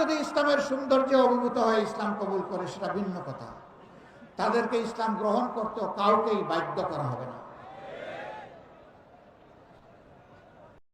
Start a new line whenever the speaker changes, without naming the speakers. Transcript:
যদি ইসলামের সৌন্দর্য অভিভূত হয়, ইসলাম কবুল করে সেটা ভিন্ন কথা। তাদেরকে ইসলাম গ্রহণ করতেও কাউকেই বাধ্য করা হবে না।